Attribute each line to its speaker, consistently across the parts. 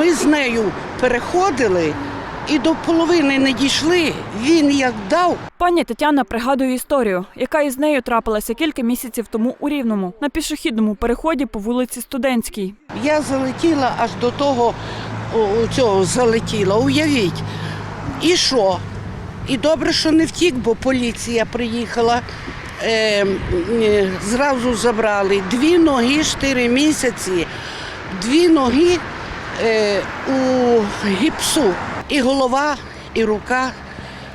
Speaker 1: Ми з нею переходили і до половини не дійшли. Він як дав,
Speaker 2: Пані Тетяна пригадує історію, яка із нею трапилася кілька місяців тому у Рівному на пішохідному переході по вулиці Студентській.
Speaker 1: я залетіла аж до того цього залетіла. Уявіть. І що? І добре, що не втік, бо поліція приїхала. Е, е, зразу забрали дві ноги, чотири місяці, дві ноги у гіпсу. І голова, і рука,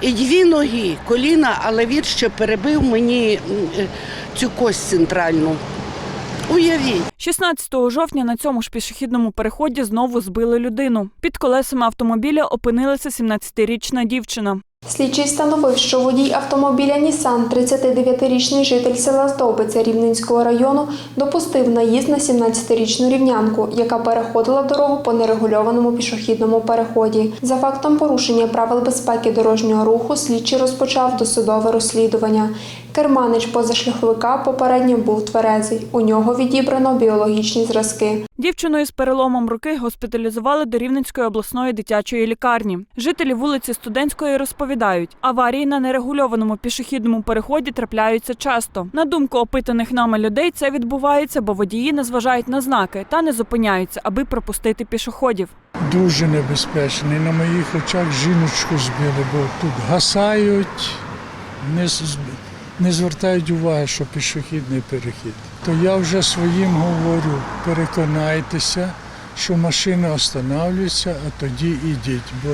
Speaker 1: і дві ноги, коліна, але він ще перебив мені е, цю кость центральну. Уявіть.
Speaker 2: 16 жовтня на цьому ж пішохідному переході знову збили людину. Під колесами автомобіля опинилася 17-річна дівчина.
Speaker 3: Слідчий встановив, що водій автомобіля Нісан, 39-річний житель села Здобиця Рівненського району, допустив наїзд на 17-річну рівнянку, яка переходила дорогу по нерегульованому пішохідному переході. За фактом порушення правил безпеки дорожнього руху слідчий розпочав досудове розслідування. Керманич позашляховика попередньо був тверезий. У нього відібрано біологічні зразки.
Speaker 2: Дівчину із переломом руки госпіталізували до Рівненської обласної дитячої лікарні. Жителі вулиці Студентської розповідають, аварії на нерегульованому пішохідному переході трапляються часто. На думку опитаних нами людей, це відбувається, бо водії не зважають на знаки та не зупиняються, аби пропустити пішоходів.
Speaker 4: Дуже небезпечний. На моїх очах жіночку збили, бо тут гасають, не, звертають уваги, що пішохідний перехід. То я вже своїм говорю, переконайтеся, що машина останавливається, а тоді йдіть, бо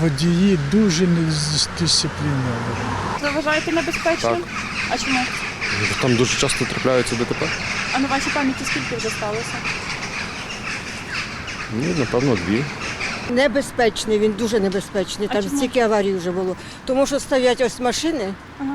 Speaker 4: водії дуже недисципліновані.
Speaker 2: Ви вважаєте небезпечним?
Speaker 5: Так.
Speaker 2: А чому?
Speaker 5: Там дуже часто трапляються ДТП.
Speaker 2: А на вашій пам'яті скільки вже сталося?
Speaker 5: Ну, напевно, дві.
Speaker 6: Небезпечний, він дуже небезпечний.
Speaker 2: А
Speaker 6: Там
Speaker 2: чому?
Speaker 6: стільки аварій вже було. Тому що стоять ось машини,
Speaker 2: Ага.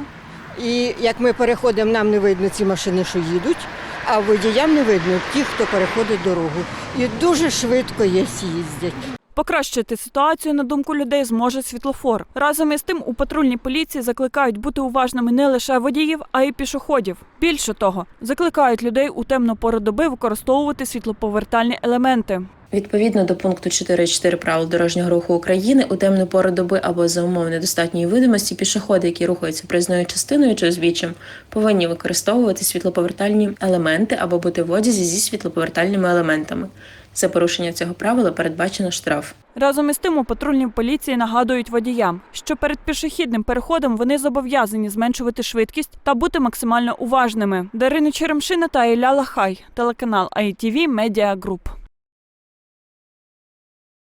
Speaker 6: І як ми переходимо, нам не видно ці машини, що їдуть, а водіям не видно ті, хто переходить дорогу. І дуже швидко є їздять.
Speaker 2: Покращити ситуацію, на думку людей, зможе світлофор. Разом із тим у патрульній поліції закликають бути уважними не лише водіїв, а й пішоходів. Більше того, закликають людей у темну пору доби використовувати світлоповертальні елементи.
Speaker 7: Відповідно до пункту 4.4 правил дорожнього руху України у темну пору доби або за умов недостатньої видимості пішоходи, які рухаються проїзною частиною чи узбіччям, повинні використовувати світлоповертальні елементи або бути в одязі зі світлоповертальними елементами. За порушення цього правила передбачено штраф.
Speaker 2: Разом із тим у патрульній поліції нагадують водіям, що перед пішохідним переходом вони зобов'язані зменшувати швидкість та бути максимально уважними. Дарина Черемшина та Ілля Лахай, телеканал ITV Media Group.